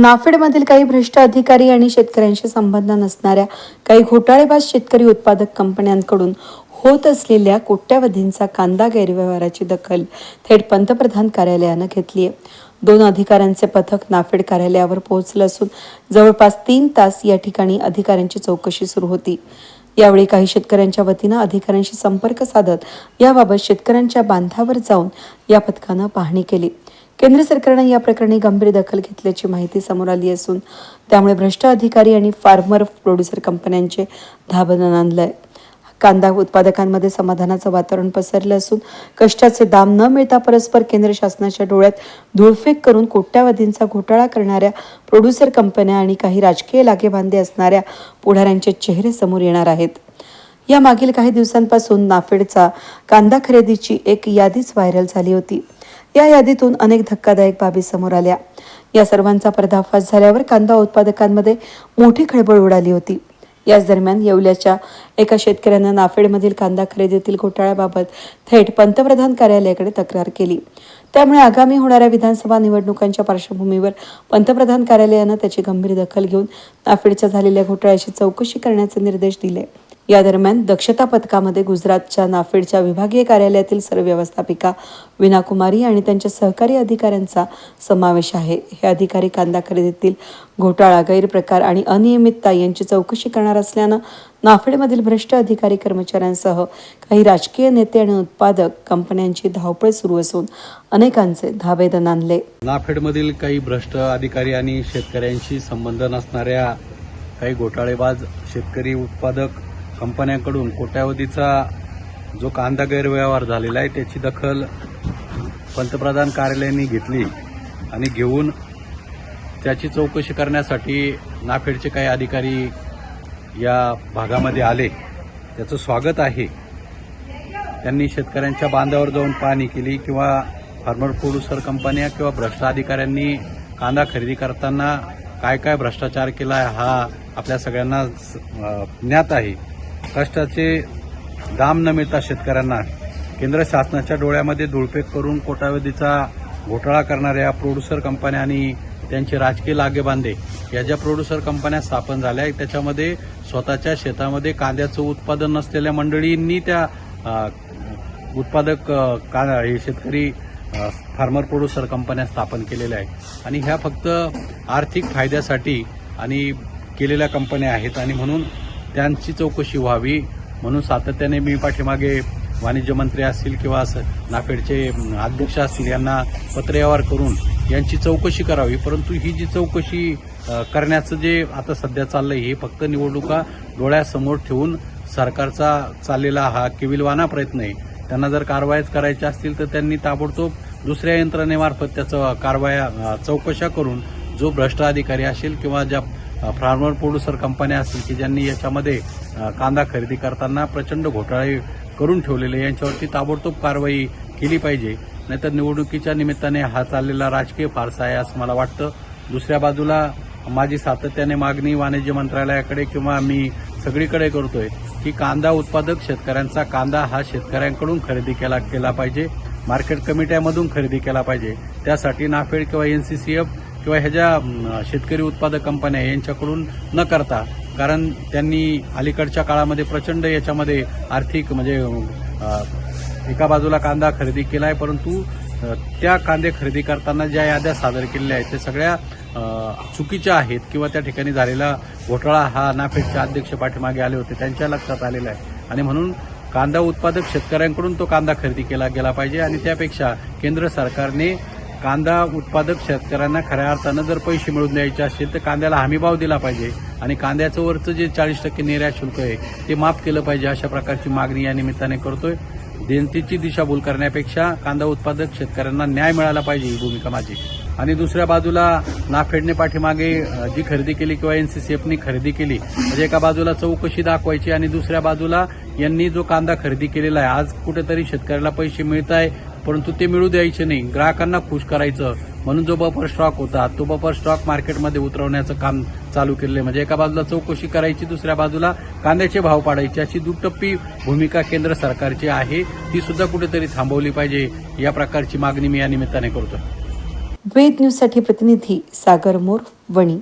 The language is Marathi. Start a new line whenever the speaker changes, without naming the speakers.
नाफेडमधील काही भ्रष्ट अधिकारी आणि शेतकऱ्यांशी संबंध नसणाऱ्या काही घोटाळेबाज शेतकरी उत्पादक कंपन्यांकडून होत असलेल्या कोट्यावधींचा कांदा गैरव्यवहाराची दखल थेट पंतप्रधान कार्यालयानं घेतली आहे. दोन अधिकाऱ्यांचे पथक नाफेड कार्यालयावर पोहोचलं असून जवळपास तीन तास या ठिकाणी अधिकाऱ्यांची चौकशी सुरू होती. यावेळी काही शेतकऱ्यांच्या वतीनं अधिकाऱ्यांशी संपर्क साधत याबाबत शेतकऱ्यांच्या बांधावर जाऊन या पथकानं पाहणी केली. केंद्र सरकारनं या प्रकरणी गंभीर दखल घेतल्याची माहिती समोर आली असून त्यामुळे भ्रष्ट अधिकारी आणि फार्मर प्रोड्युसर कंपन्यांचे धाबदन आणलंय. कांदा उत्पादकांमध्ये समाधानाचं वातावरण पसरलं असून कष्टाचे दाम न मिळता परस्पर केंद्र शासनाच्या डोळ्यात धुळफेक करून कोट्यावधींचा घोटाळा करणाऱ्या प्रोड्युसर कंपन्या आणि काही राजकीय लागेबांधे असणाऱ्या पुढाऱ्यांचे चेहरे समोर येणार आहेत. या मागील काही दिवसांपासून नाफेडचा कांदा खरेदीची एक यादीच व्हायरल झाली होती. या यादीतून अनेक धक्कादायक बाबी समोर आल्या. या सर्वांचा पर्दाफाश झाल्यावर कांदा उत्पादकांमध्ये मोठी खळबळ उडाली होती. याच दरम्यान येवल्याच्या एका शेतकऱ्यानं नाफेडमधील कांदा खरेदीतील घोटाळ्याबाबत थेट पंतप्रधान कार्यालयाकडे तक्रार केली. त्यामुळे आगामी होणाऱ्या विधानसभा निवडणुकांच्या पार्श्वभूमीवर पंतप्रधान कार्यालयानं त्याची गंभीर दखल घेऊन नाफेडच्या झालेल्या घोटाळ्याची चौकशी करण्याचे निर्देश दिले. या दरम्यान दक्षता पथकामध्ये गुजरातच्या नाफेडच्या विभागीय कार्यालयातील सर्व व्यवस्थापिका विना कुमारी आणि त्यांच्या सहकारी अधिकाऱ्यांचा समावेश आहे. हे अधिकारी कांदा खरेदीतील घोटाळा गैरप्रकार आणि अनियमितता यांची चौकशी करणार असल्यानं नाफेडमधील भ्रष्ट अधिकारी कर्मचाऱ्यांसह काही राजकीय नेते आणि उत्पादक कंपन्यांची धावपळ सुरू असून अनेकांचे धाबेदन आणले.
नाफेडमधील काही भ्रष्ट अधिकारी आणि शेतकऱ्यांशी संबंध नसणाऱ्या काही घोटाळेबाज शेतकरी उत्पादक कंपन्यांकडून कोट्यावधीचा जो कांदा गैरव्यवहार झालेला आहे त्याची दखल पंतप्रधान कार्यालयाने घेतली आणि घेऊन त्याची चौकशी करण्यासाठी नाफेडचे काही अधिकारी या भागामध्ये आले. त्याचं स्वागत आहे. त्यांनी शेतकऱ्यांच्या बांधावर जाऊन पाहणी केली किंवा फार्मर प्रोड्युसर कंपन्या किंवा भ्रष्ट अधिकाऱ्यांनी कांदा खरेदी करताना काय काय भ्रष्टाचार केला आहे हा आपल्या सगळ्यांना स- ज्ञात आहे. कष्टाचे दाम न मिळता शेतकऱ्यांना केंद्र शासनाच्या डोळ्यामध्ये धुळफेक करून कोटावधीचा घोटाळा करणाऱ्या प्रोड्युसर कंपन्या आणि त्यांचे राजकीय लागेबांधे या ज्या प्रोड्युसर कंपन्या स्थापन झाल्या आहेत त्याच्यामध्ये स्वतःच्या शेतामध्ये कांद्याचं उत्पादन नसलेल्या मंडळींनी त्या उत्पादक का हे शेतकरी फार्मर प्रोड्युसर कंपन्या स्थापन केलेल्या आहेत. आणि ह्या फक्त आर्थिक फायद्यासाठी आणि केलेल्या कंपन्या आहेत. आणि म्हणून त्यांची चौकशी व्हावी म्हणून सातत्याने मी पाठीमागे वाणिज्य मंत्री असतील किंवा नाफेडचे अध्यक्ष असतील यांना पत्रव्यवहार करून यांची चौकशी करावी. परंतु ही जी चौकशी करण्याचं जे आता सध्या चाललंय हे फक्त निवडणुका डोळ्यासमोर ठेवून सरकारचा चाललेला हा केविलवाना प्रयत्न आहे. त्यांना जर कारवाईच करायच्या असतील तर त्यांनी ताबडतोब दुसऱ्या यंत्रणेमार्फत त्याचं कारवाया चौकशा करून जो भ्रष्ट अधिकारी असेल किंवा ज्या फार्मर प्रोड्युसर कंपन्या असतील की ज्यांनी याच्यामध्ये कांदा खरेदी करताना प्रचंड घोटाळे करून ठेवलेले यांच्यावरती ताबडतोब कारवाई केली पाहिजे. नाहीतर निवडणुकीच्या निमित्ताने हा चाललेला राजकीय फारसा आहे असं मला वाटतं. दुसऱ्या बाजूला माझी सातत्याने मागणी वाणिज्य मंत्रालयाकडे किंवा मी सगळीकडे करतोय की कांदा उत्पादक शेतकऱ्यांचा कांदा हा शेतकऱ्यांकडून खरेदी केला केला पाहिजे. मार्केट कमिट्यामधून खरेदी केला पाहिजे. त्यासाठी नाफेड किंवा एनसीसीएफ किंवा ह्या ज्या शेतकरी उत्पादक कंपन्या यांच्याकडून न करता कारण त्यांनी अलीकडच्या काळामध्ये प्रचंड याच्यामध्ये आर्थिक म्हणजे एका बाजूला कांदा खरेदी केला आहे परंतु त्या कांदे खरेदी करताना ज्या याद्या सादर केलेल्या आहेत त्या सगळ्या चुकीच्या आहेत किंवा त्या ठिकाणी झालेला घोटाळा हा नाफेडचे अध्यक्ष पाठीमागे आले होते त्यांच्या लक्षात आलेला आहे. आणि म्हणून कांदा उत्पादक शेतकऱ्यांकडून तो कांदा खरेदी केला गेला पाहिजे. आणि त्यापेक्षा केंद्र सरकारने कांदा उत्पादक शेतकऱ्यांना खऱ्या अर्थानं जर पैसे मिळवून द्यायचे असतील तर कांद्याला हमीभाव दिला पाहिजे आणि कांद्याचं वरचं जे चाळीस टक्के निर्यात शुल्क आहे ते माफ केलं पाहिजे अशा प्रकारची मागणी या निमित्ताने करतोय. देणतीची दिशाभूल करण्यापेक्षा कांदा उत्पादक शेतकऱ्यांना न्याय मिळाला पाहिजे ही भूमिका माझी. आणि दुसऱ्या बाजूला नाफेडने पाठीमागे जी खरेदी केली किंवा एनसीसीएफनी खरेदी केली म्हणजे एका बाजूला चौकशी दाखवायची आणि दुसऱ्या बाजूला यांनी जो कांदा खरेदी केलेला आहे आज कुठेतरी शेतकऱ्याला पैसे मिळत आहे परंतु ते मिळू द्यायचे नाही. ग्राहकांना खुश करायचं. म्हणून जो बफर स्टॉक होता तो बफर स्टॉक मार्केटमध्ये उतरवण्याचं काम चालू केलेलं आहे. म्हणजे एका बाजूला चौकशी करायची दुसऱ्या बाजूला कांद्याचे भाव पाडायचे. अशी दुटप्पी भूमिका केंद्र सरकारची आहे. ती सुद्धा कुठेतरी थांबवली पाहिजे. या प्रकारची मागणी मी या निमित्ताने करतो
वेद न्यूजसाठी प्रतिनिधी सागर मोर वणी.